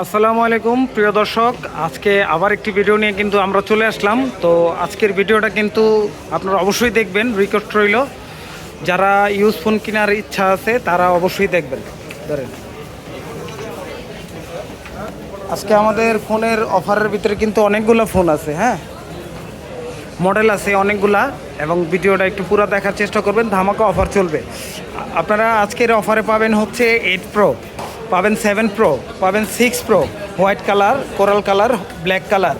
আসসালামু আলাইকুম, প্রিয় দর্শক। আজকে আবার একটি ভিডিও নিয়ে কিন্তু আমরা চলে আসলাম। তো আজকের ভিডিওটা কিন্তু আপনারা অবশ্যই দেখবেন রিকোয়েস্ট রইল। যারা ইউজ ফোন কেনার ইচ্ছা আছে, তারা অবশ্যই দেখবেন। ধরেন। আজকে আমাদের ফোনের অফারের ভিতরে কিন্তু অনেকগুলো ফোন আছে হ্যাঁ? মডেল আছে অনেকগুলা, এবং ভিডিওটা একটু পুরো দেখার চেষ্টা করবেন, ধামাকা অফার চলবে। আপনারা আজকের অফারে পাবেন হচ্ছে এইট প্রো পাবেন সেভেন প্রো পাবেন six pro white colour coral colour black colour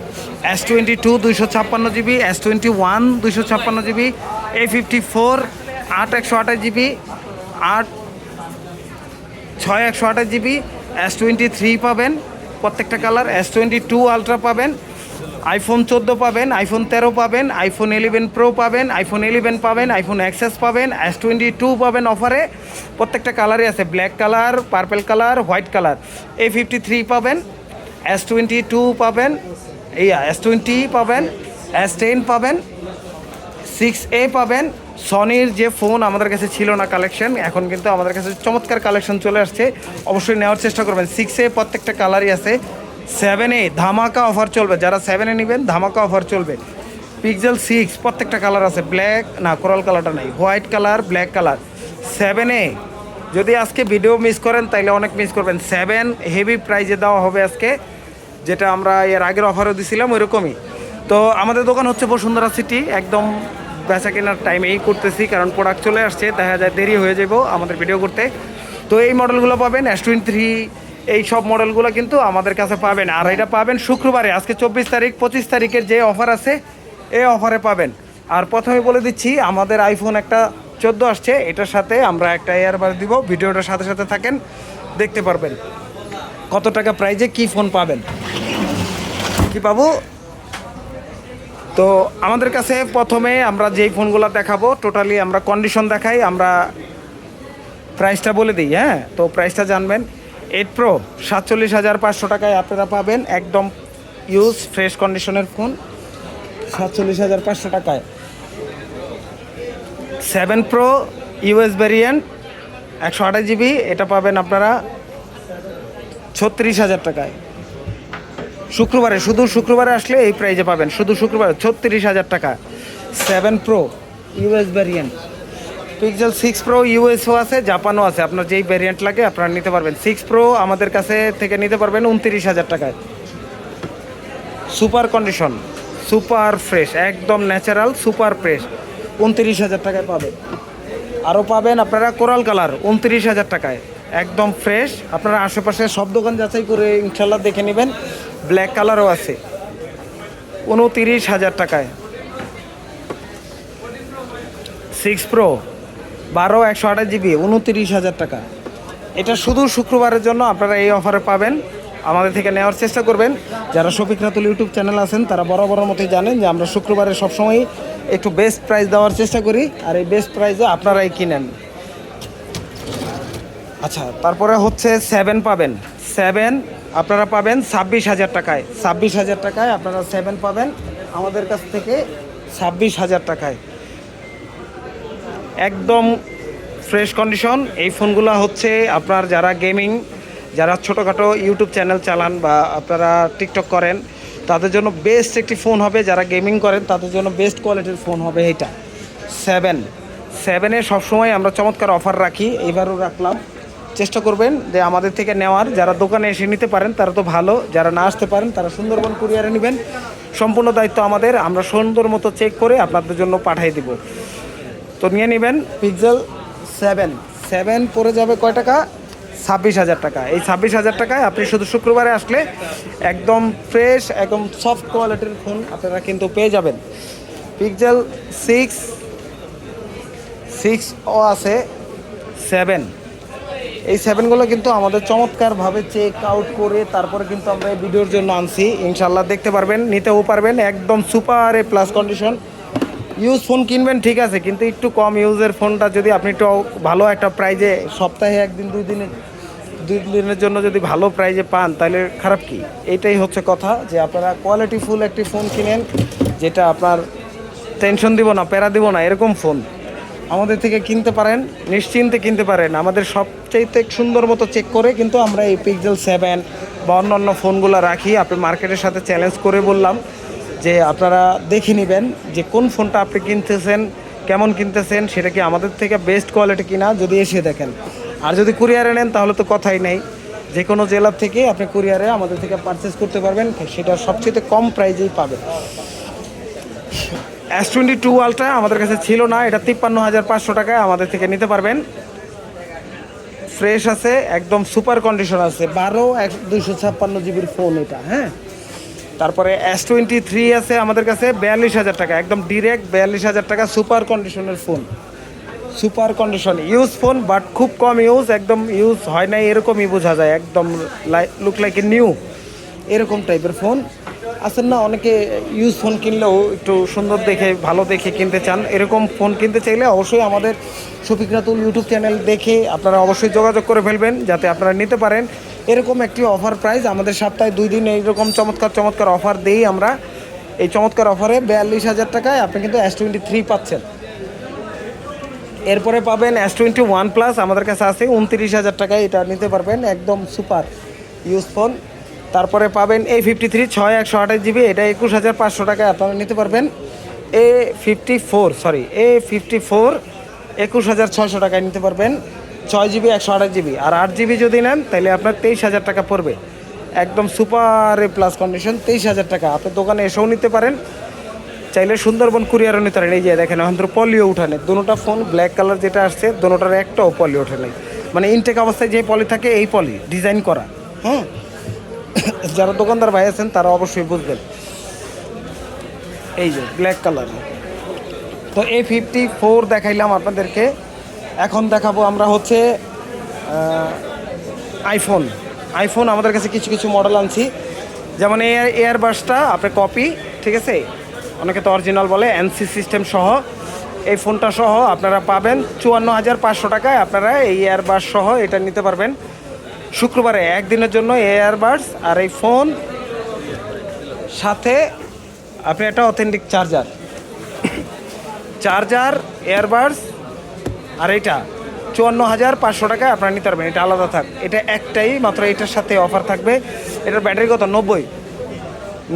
S twenty two দুইশো ছাপ্পান্ন জিবি এস টোয়েন্টি ওয়ান দুইশো ছাপ্পান্ন জিবি এ ফিফটি ফোর আট একশো আঠাশ জিবি, আট ছয় একশো আঠাশ জিবি এস টোয়েন্টি থ্রি পাবেন, প্রত্যেকটা colour S twenty two ultra পাবেন আইফোন চোদ্দ পাবেন আইফোন তেরো পাবেন আইফোন ইলেভেন প্রো পাবেন আইফোন ইলেভেন পাবেন আইফোন এক্সেস পাবেন এস টোয়েন্টি টু পাবেন অফারে প্রত্যেকটা কালারই আছে black colour purple colour white colour A fifty three পাবেন এস টোয়েন্টি টু পাবেন, এই এস টোয়েন্টি পাবেন এস টেন পাবেন সিক্স এ পাবেন। সনির যে ফোন আমাদের কাছে ছিল না কালেকশন এখন কিন্তু আমাদের কাছে চমৎকার কালেকশন চলে আসছে। অবশ্যই নেওয়ার চেষ্টা করবেন। সিক্স এ প্রত্যেকটা কালারই আছে। সেভেন ধামাকা অফার চলবে। যারা সেভেনে নেবেন, ধামাকা অফার চলবে। পিক্সেল সিক্স প্রত্যেকটা কালার আছে। ব্ল্যাক না কোরাল কালারটা নাই। হোয়াইট কালার ব্ল্যাক কালার সেভেনে যদি আজকে ভিডিও মিস করেন, তাইলে অনেক মিস করবেন। সেভেন হেভি প্রাইজে দেওয়া হবে আজকে। যেটা আমরা এর আগের অফারও দিছিলাম, ওইরকমই। তো আমাদের দোকান হচ্ছে বসুন্ধরা সিটি একদম বেচা কেনার টাইমেই করতেছি, কারণ প্রোডাক্ট চলে আসছে। দেখা যায় দেরি হয়ে যাব আমাদের ভিডিও করতে। তো এই মডেলগুলো পাবেন এস টোয়েন্টি থ্রি এই সব মডেলগুলো কিন্তু আমাদের কাছে পাবেন। আর এটা পাবেন শুক্রবারে, আজকে চব্বিশ তারিখ, পঁচিশ তারিখের যে অফার আছে, এই অফারে পাবেন। আর প্রথমে বলে দিচ্ছি, আমাদের আইফোন একটা চোদ্দ আসছে, এটার সাথে আমরা একটা এয়ারবার দিব, ভিডিওটার সাথে সাথে থাকেন, দেখতে পারবেন। কত টাকা প্রাইজে কি ফোন পাবেন? কি পাবো? তো আমাদের কাছে প্রথমে আমরা যেই ফোনগুলো দেখাবো টোটালি আমরা কন্ডিশন দেখাই, আমরা প্রাইসটা বলে দিই হ্যাঁ? তো প্রাইসটা জানবেন। এইট প্রো, সাতচল্লিশ হাজার পাঁচশো টাকায় আপনারা পাবেন একদম ইউজ, ফ্রেশ কন্ডিশনের ফোন, সাতচল্লিশ হাজার পাঁচশো টাকায়। সেভেন প্রো ইউএস ভ্যারিয়েন্ট একশো আঠাশ জিবি, এটা পাবেন আপনারা ছত্রিশ হাজার টাকায়। শুক্রবারে, শুধু শুক্রবারে আসলে এই প্রাইজে পাবেন, শুধু শুক্রবারে ছত্রিশ হাজার টাকা। Seven pro US variant Pixel six pro USO আছে জাপানও আছে। আপনার যেই ভ্যারিয়েন্ট লাগে, আপনারা নিতে পারবেন। সিক্স প্রো আমাদের কাছে থেকে নিতে পারবেন উনত্রিশ হাজার টাকায়। সুপার কন্ডিশন সুপার ফ্রেশ একদম ন্যাচারাল সুপার ফ্রেশ উনত্রিশ হাজার টাকায় পাবেন। আরও পাবেন আপনারা কোরাল কালার উনত্রিশ হাজার টাকায়। একদম ফ্রেশ আপনারা আশেপাশে সব দোকান যাচাই করে ইনশাল্লাহ দেখে নেবেন। ব্ল্যাক কালারও আছে। উনতিরিশ হাজার টাকায়। সিক্স প্রো বারো, একশো আঠাশ জিবি, উনতিরিশ হাজার টাকা। এটা শুধু শুক্রবারের জন্য আপনারা এই অফারে পাবেন। আমাদের থেকে নেওয়ার চেষ্টা করবেন। যারা শফিক রাতুল ইউটিউব চ্যানেল আছেন, তারা বড় বড় মতোই জানেন যে আমরা শুক্রবারে সবসময় একটু বেস্ট প্রাইস দেওয়ার চেষ্টা করি। আর এই বেস্ট প্রাইসে আপনারাই কিনেন। আচ্ছা তারপরে হচ্ছে সেভেন পাবেন। সেভেন আপনারা পাবেন ছাব্বিশ হাজার টাকায়। ছাব্বিশ হাজার টাকায় আপনারা সেভেন পাবেন। আমাদের কাছ থেকে ছাব্বিশ হাজার টাকায়। একদম ফ্রেশ কন্ডিশন এই ফোনগুলো হচ্ছে আপনার যারা গেমিং যারা ছোটোখাটো ইউটিউব চ্যানেল চালান বা আপনারা টিকটক করেন, তাদের জন্য বেস্ট একটি ফোন হবে। যারা গেমিং করেন, তাদের জন্য বেস্ট কোয়ালিটির ফোন হবে এটা সেভেন সেভেনে সবসময় আমরা চমৎকার অফার রাখি। এবারও রাখলাম। চেষ্টা করবেন যে আমাদের থেকে নেওয়ার। যারা দোকানে এসে নিতে পারেন, তারা তো ভালো। যারা না আসতে পারেন, তারা সুন্দরবন কুরিয়ারে নেবেন। সম্পূর্ণ দায়িত্ব আমাদের। আমরা সুন্দর মতো চেক করে আপনাদের জন্য পাঠিয়ে দিব। তো নিয়ে নেবেন। পিক্সেল সেভেন সেভেন পড়ে যাবে কয় টাকা? ছাব্বিশ হাজার টাকা। এই ছাব্বিশ হাজার টাকায় আপনি শুধু শুক্রবারে আসলে একদম ফ্রেশ একদম সফট কোয়ালিটির ফোন আপনারা কিন্তু পেয়ে যাবেন। পিক্সেল সিক্স সিক্স ও আছে। সেভেন এই সেভেনগুলো কিন্তু আমাদের চমৎকারভাবে চেক আউট করে তারপরে কিন্তু আমরা এই ভিডিওর জন্য আনছি। ইনশাল্লাহ দেখতে পারবেন, নিতেও পারবেন, একদম super A plus condition use phone কিনবেন ঠিক আছে, কিন্তু একটু কম ইউজের ফোনটা যদি আপনি একটু ভালো একটা প্রাইজে সপ্তাহে একদিন, দুই দিনে, দুই দিনের জন্য যদি ভালো প্রাইজে পান, তাহলে খারাপ কি? এইটাই হচ্ছে কথা যে আপনারা কোয়ালিটি ফুল একটি ফোন কিনেন, যেটা আপনার টেনশন দিব না, প্যারা দিব না, এরকম ফোন। আমাদের থেকে কিনতে পারেন, নিশ্চিন্তে কিনতে পারেন। আমাদের সবচাইতে সুন্দর মতো চেক করে কিন্তু আমরা এই পিক্সেল সেভেন বা অন্য অন্য ফোনগুলো রাখি। আপনি মার্কেটের সাথে চ্যালেঞ্জ করে বললাম। যে আপনারা দেখে নেবেন যে কোন ফোনটা আপনি কিনতেছেন, কেমন কিনতেছেন, সেটা কি আমাদের থেকে বেস্ট কোয়ালিটি কিনা যদি এসে দেখেন। আর যদি কুরিয়ারে নেন, তাহলে তো কথাই নেই। যে কোনো জেলার থেকে আপনি কুরিয়ারে আমাদের থেকে পারচেস করতে পারবেন, সেটা সবচেয়ে কম প্রাইজেই পাবেন। এস টোয়েন্টি টু আলট্রা আমাদের কাছে ছিল না, এটা তিপ্পান্ন হাজার পাঁচশো টাকায় আমাদের থেকে নিতে পারবেন। ফ্রেশ আছে, একদম সুপার কন্ডিশন আছে। বারো এক দুইশো ছাপ্পান্ন জিবির ফোন এটা হ্যাঁ? তারপরে এস টোয়েন্টি থ্রি আছে আমাদের কাছে বিয়াল্লিশ হাজার টাকা, একদম ডিরেক্ট বিয়াল্লিশ হাজার টাকা সুপার কন্ডিশনের phone super condition use phone but খুব কম ইউজ একদম ইউজ হয় না এরকমই বোঝা যায়, একদম like look like a new এরকম টাইপের ফোন আছেন না, অনেকে ইউজ ফোন কিনলেও একটু সুন্দর দেখে, ভালো দেখে কিনতে চান, এরকম ফোন কিনতে চাইলে অবশ্যই আমাদের শফিক রাতুল ইউটিউব চ্যানেল দেখে আপনারা অবশ্যই যোগাযোগ করে ফেলবেন, যাতে আপনারা নিতে পারেন। এরকম একটি অফার প্রাইস আমাদের সপ্তাহে দুই দিন এইরকম চমৎকার চমৎকার অফার দিই আমরা। এই চমৎকার অফারে বিয়াল্লিশ হাজার টাকায় আপনি কিন্তু এস টোয়েন্টি থ্রি পাচ্ছেন। এরপরে পাবেন এস টোয়েন্টি ওয়ান প্লাস আমাদের কাছে আছে উনত্রিশ হাজার টাকায় এটা নিতে পারবেন, একদম সুপার ইউজ ফোন তারপরে পাবেন এ ফিফটি থ্রি ছয় একশো আঠাশ জিবি এটা একুশ হাজার পাঁচশো টাকায় আপনারা নিতে পারবেন। A fifty four sorry A fifty four একুশ হাজার ছয়শো টাকায় নিতে পারবেন। ছয় জিবি, একশো আঠাশ জিবি। আর আট জিবি যদি নেন, তাহলে আপনার তেইশ হাজার টাকা পড়বে। একদম সুপার এ প্লাস কন্ডিশন, তেইশ হাজার টাকা। আপনি দোকানে এসেও নিতে পারেন। চাইলে সুন্দরবন কুরিয়ারও নিতে পারেন। এই যে দেখেন তো পলিও উঠানে। দুটোটা ফোন, ব্ল্যাক কালার যেটা আসছে দুটোটার একটাও পলি ওঠে নাই মানে ইনটেক অবস্থায় যে পলি থাকে, এই পলি ডিজাইন করা। হ্যাঁ যারা দোকানদার ভাই আছেন, তারা অবশ্যই বুঝবেন। এই যে, ব্ল্যাক কালার। তো এ ফিফটি ফোর দেখাইলাম আপনাদেরকে। এখন দেখাবো আমরা হচ্ছে আইফোন আইফোন আমাদের কাছে কিছু কিছু মডেল আনছি। যেমন এয়ার এয়ারবাসটা আপনার কপি ঠিক আছে? অনেকে তো অরিজিনাল বলে এনসি সিস্টেম সহ। এই ফোনটা সহ আপনারা পাবেন চুয়ান্ন হাজার পাঁচশো টাকায় আপনারা এই এয়ারবাস সহ এটা নিতে পারবেন। শুক্রবারে একদিনের জন্য এয়ারবাডস আর এই ফোন সাথে আপনি একটা অথেন্টিক চার্জার চার্জার এয়ারবাডস আর এটা চুয়ান্ন হাজার পাঁচশো টাকায় আপনারা নিতে পারবেন। এটা আলাদা থাক। এটা একটাই মাত্র এটার সাথে অফার থাকবে। এটার ব্যাটারি কত? নব্বই।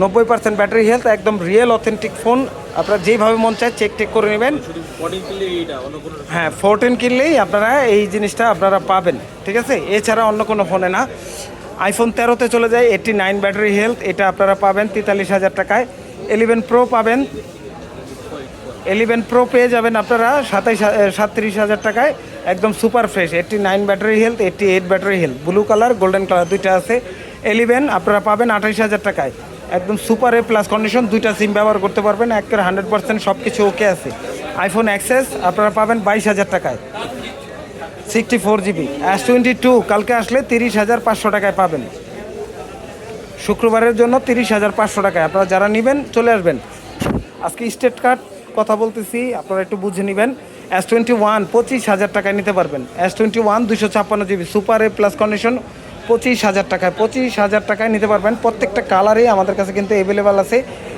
নব্বই পার্সেন্ট ব্যাটারি হেলথ একদম রিয়েল অথেন্টিক ফোন আপনারা যেইভাবে মন চায় চেক টেক করে নেবেন। হ্যাঁ ফোরটিন কিনলেই আপনারা এই জিনিসটা আপনারা পাবেন। ঠিক আছে? এছাড়া অন্য কোনো ফোনে না। আইফোন তেরোতে চলে যায় এইটটি নাইন ব্যাটারি হেলথ এটা আপনারা পাবেন তেতাল্লিশ হাজার টাকায়। এলিভেন প্রো পাবেন। এলিভেন প্রো পেয়ে যাবেন আপনারা সাতাইশ সাতত্রিশ হাজার টাকায়। একদম super fresh eighty nine battery health eighty eight battery health blue colour golden colour দুইটা আছে। এলিভেন আপনারা পাবেন আঠাইশ হাজার টাকায়। একদম সুপার এ প্লাস কন্ডিশন দুইটা সিম ব্যবহার করতে পারবেন। একের হান্ড্রেড পার্সেন্ট সব কিছু ওকে আছে আইফোন অ্যাক্সেস আপনারা পাবেন বাইশ হাজার টাকায়। Sixty four GB S twenty two কালকে আসলে তিরিশ হাজার পাঁচশো টাকায় পাবেন। শুক্রবারের জন্য তিরিশ হাজার পাঁচশো টাকায়। আপনারা যারা নেবেন, চলে আসবেন। আজকে স্টেট কার্ড কথা বলতেছি, আপনারা একটু বুঝে নেবেন। এস টোয়েন্টি ওয়ান পঁচিশ হাজার টাকায় নিতে পারবেন। এস টোয়েন্টি ওয়ান দুশো ছাপ্পান্ন GB super A plus condition পঁচিশ হাজার টাকায়, পঁচিশ হাজার টাকায় নিতে পারবেন। প্রত্যেকটা কালারই আমাদের কাছে কিন্তু অ্যাভেলেবেল আছে।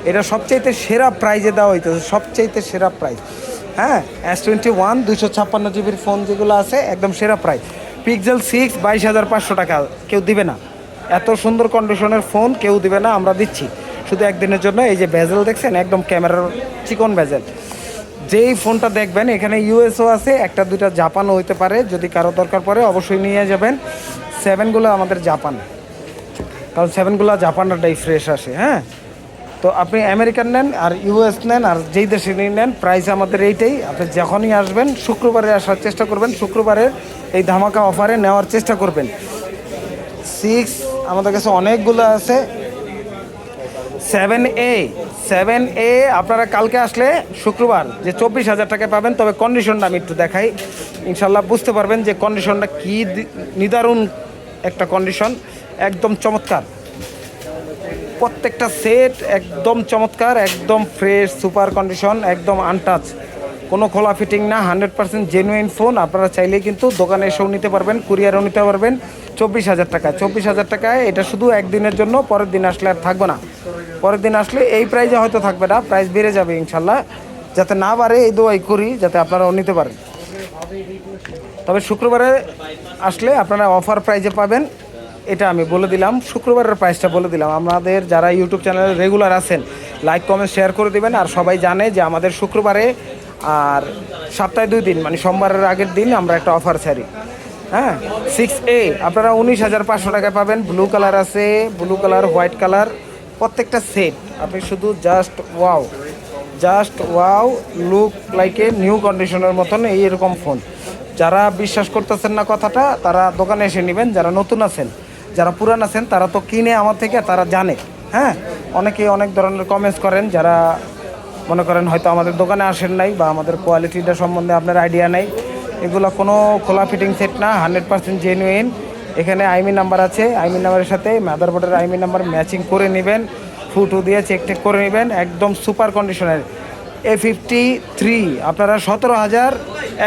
এটা সবচাইতে সেরা প্রাইজে দেওয়া হইতেছে, সবচাইতে সেরা প্রাইজ হ্যাঁ এস টোয়েন্টি ওয়ান দুশো ছাপ্পান্ন জিবির ফোন যেগুলো আছে, একদম সেরা প্রাইজ পিক্সেল সিক্স বাইশ হাজার পাঁচশো টাকা, কেউ দিবে না। এত সুন্দর কন্ডিশনের ফোন কেউ দিবে না, আমরা দিচ্ছি। শুধু একদিনের জন্য, এই যে ভেজেল দেখছেন, একদম ক্যামেরার চিকন ভেজেল যেই ফোনটা দেখবেন, এখানে ইউএসও আছে, একটা, দুইটা জাপানও হইতে পারে, যদি কারও দরকার পড়ে, অবশ্যই নিয়ে যাবেন। সেভেনগুলো আমাদের জাপান। কারণ সেভেনগুলো জাপানেরটাই ফ্রেশ আসে হ্যাঁ? তো আপনি আমেরিকান নেন আর ইউএস নেন, আর যেই দেশে নেন প্রাইস আমাদের এইটাই। আপনি যখনই আসবেন, শুক্রবারে আসার চেষ্টা করবেন, শুক্রবারে এই ধামাকা অফারে নেওয়ার চেষ্টা করবেন। সিক্স আমাদের কাছে অনেকগুলো আছে। সেভেন এ সেভেন এ আপনারা কালকে আসলে শুক্রবার যে চব্বিশ হাজার টাকা পাবেন, তবে কন্ডিশনটা আমি একটু দেখাই। ইনশাল্লাহ বুঝতে পারবেন যে কন্ডিশনটা কী নিদারুণ একটা কন্ডিশন একদম চমৎকার। প্রত্যেকটা সেট একদম চমৎকার, একদম ফ্রেশ সুপার কন্ডিশন একদম আনটাচ কোনো খোলা ফিটিং না হান্ড্রেড পার্সেন্ট জেনুইন ফোন আপনারা চাইলেই কিন্তু দোকানে এসেও নিতে পারবেন কুরিয়ারও নিতে পারবেন। চব্বিশ হাজার টাকা, চব্বিশ হাজার টাকায় এটা শুধু একদিনের জন্য, পরের দিন আসলে আর থাকবে না। পরের দিন আসলে এই প্রাইজে হয়তো থাকবে না প্রাইস বেড়ে যাবে ইনশাল্লাহ। যাতে না বাড়ে এই দোয়াই করি, যাতে আপনারাও নিতে পারেন। তবে শুক্রবারে আসলে আপনারা অফার প্রাইজে পাবেন, এটা আমি বলে দিলাম। শুক্রবারের প্রাইসটা বলে দিলাম। আমাদের যারা ইউটিউব চ্যানেলে রেগুলার আছেন লাইক কমেন্ট শেয়ার করে দিবেন। আর সবাই জানে যে আমাদের শুক্রবারে আর সপ্তাহে দুই দিন মানে সোমবারের আগের দিন আমরা একটা অফার ছাড়ি। হ্যাঁ? সিক্স এ আপনারা উনিশ হাজার পাঁচশো টাকায় পাবেন। ব্লু কালার আছে ব্লু কালার হোয়াইট কালার প্রত্যেকটা সেট আপনি শুধু just wow just wow look like a new কন্ডিশনের মতন এই এরকম ফোন যারা বিশ্বাস করতেছেন না কথাটা, তারা দোকানে এসে নেবেন। যারা নতুন আছেন, যারা পুরান আছেন, তারা তো কিনে আমার থেকে, তারা জানে। হ্যাঁ? অনেকে অনেক ধরনের কমেন্টস করেন, যারা মনে করেন হয়তো আমাদের দোকানে আসেন নাই বা আমাদের কোয়ালিটিটা সম্বন্ধে আপনার আইডিয়া নেই। এগুলো কোনো খোলা ফিটিং সেট না হান্ড্রেড পার্সেন্ট জেনুইন এখানে আইমি নাম্বার আছে আইমি নাম্বারের সাথে মাদারবোর্ডের আইমি নাম্বার ম্যাচিং করে নেবেন ফুটু দিয়ে চেক টেক করে নেবেন, একদম সুপার কন্ডিশনের এ ফিফটি থ্রি আপনারা সতেরো হাজার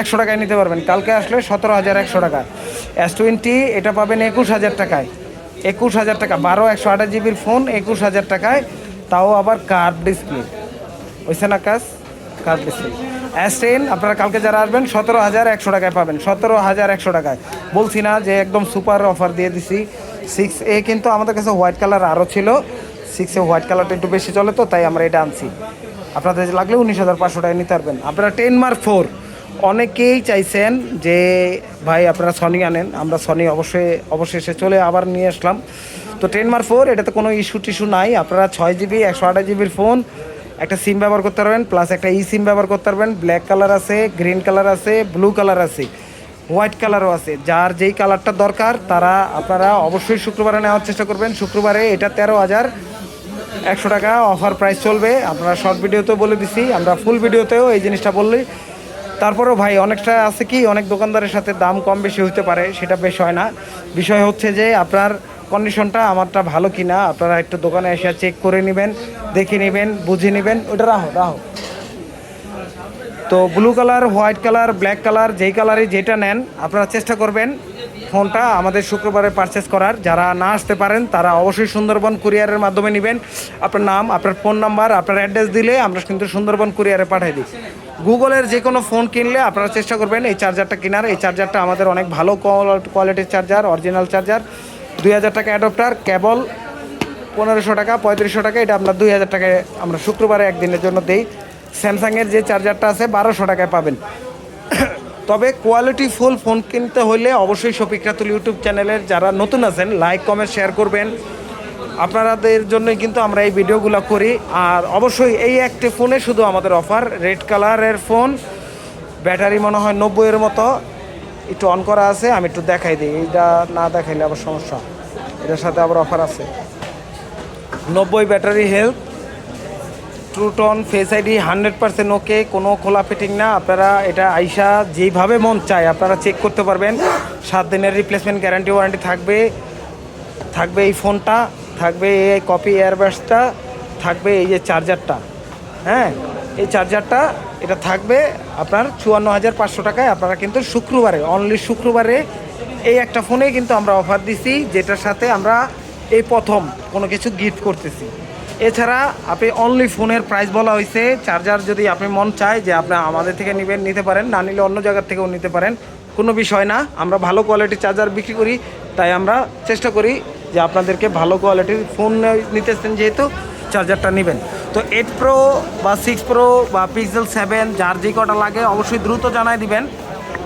একশো টাকায় নিতে পারবেন। কালকে আসলে সতেরো হাজার একশো টাকা। এস টোয়েন্টি এটা পাবেন একুশ হাজার টাকায়। একুশ হাজার টাকা, বারো একশো আঠাশ জিবির ফোন একুশ হাজার টাকায়, তাও আবার কার্ভ ডিসপ্লে হয়েছে না কাজ কার্ভ ডিসপ্লে এস টেন আপনারা কালকে যারা আসবেন, সতেরো হাজার একশো টাকায় পাবেন। সতেরো হাজার একশো টাকায়। বলছি না যে একদম সুপার অফার দিয়ে দিছি। সিক্স এ কিন্তু আমাদের কাছে হোয়াইট কালার আরও ছিল। সিক্স হোয়াইট কালারটা একটু বেশি চলে তো, তাই আমরা এটা আনছি। আপনাদের লাগলে উনিশ হাজার পাঁচশো টাকা নিতে পারবেন। আপনারা টেন মার্ক ফোর অনেকেই চাইছেন যে, ভাই, আপনারা সনি আনেন, আমরা সনি অবশ্যই, অবশেষে চলে আবার নিয়ে আসলাম। তো টেন মার্ক ফোর এটাতে কোনো ইস্যু টিস্যু নাই। আপনারা ছয় জিবি একশো আঠাশ জিবির ফোন একটা সিম ব্যবহার করতে পারবেন প্লাস একটা ই সিম ব্যবহার করতে পারবেন। ব্ল্যাক কালার আছে গ্রিন কালার আছে ব্লু কালার আছে হোয়াইট কালারও আছে। যার যেই কালারটা দরকার, তারা আপনারা অবশ্যই শুক্রবারে নেওয়ার চেষ্টা করবেন। শুক্রবারে এটা তেরো হাজার একশো টাকা অফার প্রাইস চলবে। আপনারা শর্ট ভিডিওতেও বলে দিছি, আমরা ফুল ভিডিওতেও এই জিনিসটা বললি। তারপরেও ভাই, অনেকটা আছে কি, অনেক দোকানদারের সাথে দাম কম বেশি হতে পারে, সেটা বেশ হয় না। বিষয় হচ্ছে যে আপনার কন্ডিশনটা আমারটা ভালো কিনা, আপনারা একটু দোকানে এসে চেক করে নেবেন, দেখে নেবেন, বুঝে নেবেন। ওটা রাহো রাহো। তো blue colour white colour black colour যেই কালারই যেটা নেন, আপনারা চেষ্টা করবেন ফোনটা আমাদের শুক্রবারে পারচেস করার। যারা না আসতে পারেন, তারা অবশ্যই সুন্দরবন কুরিয়ারের মাধ্যমে নেবেন। আপনার নাম, আপনার ফোন নাম্বার আপনার অ্যাড্রেস দিলে আমরা কিন্তু সুন্দরবন কুরিয়ারে পাঠিয়ে দিই। গুগলের যে কোনো ফোন কিনলে আপনারা চেষ্টা করবেন এই চার্জারটা কেনার। এই চার্জারটা আমাদের অনেক ভালো কোয়ালিটির চার্জার অরিজিনাল চার্জার দুই হাজার টাকা অ্যাডপ্টার কেবল পনেরোশো টাকা, পঁয়ত্রিশশো টাকা, এটা আমরা দুই হাজার টাকায় আমরা শুক্রবারে একদিনের জন্য দিই। স্যামসাংয়ের যে চার্জারটা আছে, বারোশো টাকায় পাবেন। তবে কোয়ালিটি ফুল ফোন কিনতে হলে অবশ্যই শফিক রাতুল ইউটিউব চ্যানেলের যারা নতুন আছেন লাইক কমেন্ট শেয়ার করবেন। আপনাদের জন্যই কিন্তু আমরা এই ভিডিওগুলো করি। আর অবশ্যই এই একটি ফোনে শুধু আমাদের অফার রেড কালারের ফোন ব্যাটারি মনে হয় নব্বইয়ের মতো। একটু অন করা আছে, আমি একটু দেখাই দিই। এইটা না দেখাইলে আবার সমস্যা। এটার সাথে আবার অফার আছে। নব্বই battery health true tone face ID hundred percent okay কোনো খোলা ফিটিং না। আপনারা এটা আইসা যেইভাবে মন চায়, আপনারা চেক করতে পারবেন। সাত দিনের রিপ্লেসমেন্ট গ্যারান্টি ওয়ারেন্টি থাকবে। থাকবে এই ফোনটা থাকবে এই কপি এয়ারবাসটা থাকবে এই যে চার্জারটা হ্যাঁ এই চার্জারটা এটা থাকবে আপনার চুয়ান্ন হাজার পাঁচশো টাকায়। আপনারা কিন্তু শুক্রবারে অনলি শুক্রবারে এই একটা ফোনে কিন্তু আমরা অফার দিছি, যেটার সাথে আমরা এই প্রথম কোনো কিছু গিফট করতেছি। এছাড়া আপনি অনলি ফোনের প্রাইস বলা হয়েছে চার্জার যদি আপনি মন চায় যে আপনি আমাদের থেকে নেবেন, নিতে পারেন, না নিলে অন্য জায়গার থেকেও নিতে পারেন, কোনো বিষয় না। আমরা ভালো কোয়ালিটির চার্জার বিক্রি করি, তাই আমরা চেষ্টা করি যে আপনাদেরকে ভালো কোয়ালিটির ফোন নিতেছেন যেহেতু। চার্জারটা নেবেন। তো এইট প্রো বা সিক্স প্রো বা পিক্সেল সেভেন যার যে কটা লাগে অবশ্যই দ্রুত জানাই দিবেন।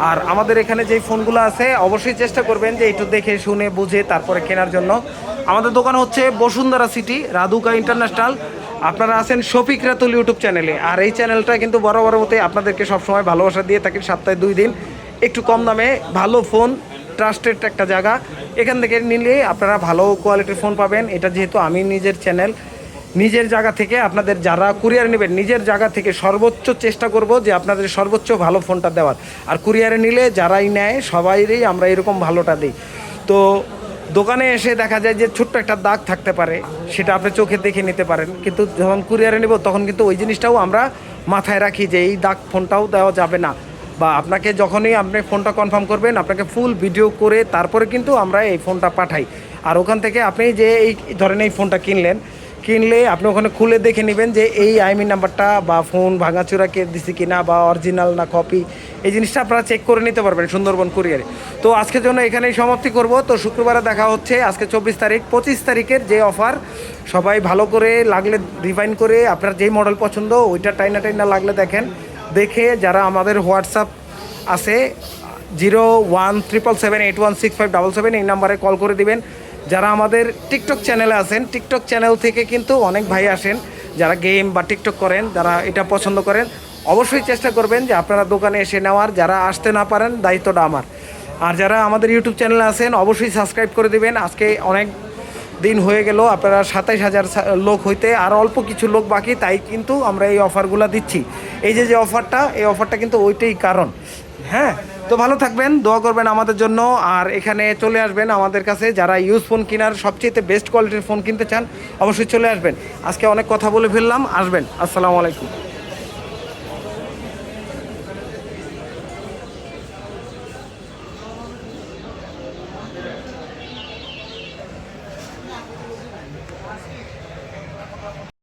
আর আমাদের এখানে যে ফোনগুলো আছে, অবশ্যই চেষ্টা করবেন যে একটু দেখে শুনে, বুঝে তারপরে কেনার জন্য। আমাদের দোকান হচ্ছে বসুন্ধরা সিটি রাধুকা ইন্টারন্যাশনাল আপনারা আছেন শফিক রাতুল ইউটিউব চ্যানেলে আর এই চ্যানেলটা কিন্তু বড় বড় মতে আপনাদেরকে সবসময় ভালোবাসা দিয়ে থাকি সপ্তাহে দুই দিন। একটু কম দামে, ভালো ফোন ট্রাস্টেড একটা জায়গা। এখান থেকে নিলে আপনারা ভালো কোয়ালিটির ফোন পাবেন। এটা যেহেতু আমি নিজের চ্যানেল নিজের জায়গা থেকে আপনাদের যারা কুরিয়ার নেবেন, নিজের জায়গা থেকে সর্বোচ্চ চেষ্টা করব যে আপনাদের সর্বোচ্চ ভালো ফোনটা দেওয়ার। আর কুরিয়ারে নিলে যারাই নেয়, সবাইরই আমরা এরকম ভালোটা দিই। তো দোকানে এসে দেখা যায় যে ছোট্ট একটা দাগ থাকতে পারে, সেটা আপনি চোখে দেখে নিতে পারেন। কিন্তু যখন কুরিয়ারে নেব, তখন কিন্তু ওই জিনিসটাও আমরা মাথায় রাখি যে এই দাগ ফোনটাও দেওয়া যাবে না। বা আপনাকে যখনই আপনি ফোনটা কনফার্ম করবেন, আপনাকে ফুল ভিডিও করে তারপরে কিন্তু আমরা এই ফোনটা পাঠাই। আর ওখান থেকে আপনি যে এই, ধরেন এই ফোনটা কিনলেন কিনলে আপনি ওখানে খুলে দেখে নেবেন যে এই আইমি নাম্বারটা বা ফোন ভাঙাচোরা কে দিছি কিনা বা অরিজিনাল না কপি, এই জিনিসটা আপনারা চেক করে নিতে পারবেন সুন্দরবন কুরিয়ারে তো আজকের জন্য এখানেই সমাপ্তি করব। তো শুক্রবারে দেখা হচ্ছে আজকে চব্বিশ তারিখ, পঁচিশ তারিখের যে অফার সবাই ভালো করে লাগলে রিফাইন করে আপনার যেই মডেল পছন্দ, ওইটা টাইনা টাইনা লাগলে দেখেন। দেখে যারা আমাদের হোয়াটসঅ্যাপ আছে, zero one triple seven eight one six five double seven এই নাম্বারে কল করে দিবেন। যারা আমাদের টিকটক চ্যানেলে আছেন, টিকটক চ্যানেল থেকে কিন্তু অনেক ভাই আসেন, যারা গেম বা টিকটক করেন, যারা এটা পছন্দ করেন, অবশ্যই চেষ্টা করবেন যে আপনারা দোকানে এসে নেওয়ার, যারা আসতে না পারেন, দায়িত্বটা আমার। আর যারা আমাদের ইউটিউব চ্যানেলে আছেন, অবশ্যই সাবস্ক্রাইব করে দেবেন। আজকে অনেক দিন হয়ে গেল, আপনারা সাতাইশ হাজার লোক হইতে আর অল্প কিছু লোক বাকি, তাই কিন্তু আমরা এই অফারগুলো দিচ্ছি। এই যে যে অফারটা এই অফারটা কিন্তু ওইটাই কারণ। হ্যাঁ? তো ভালো থাকবেন, দোয়া করবেন আমাদের জন্য। আর এখানে চলে আসবেন আমাদের কাছে যারা ইউজ ফোন কেনার সবচেয়ে বেস্ট কোয়ালিটির ফোন কিনতে চান, অবশ্যই চলে আসবেন। আজকে অনেক কথা বলে ফেললাম, আসবেন। আসসালামু আলাইকুম।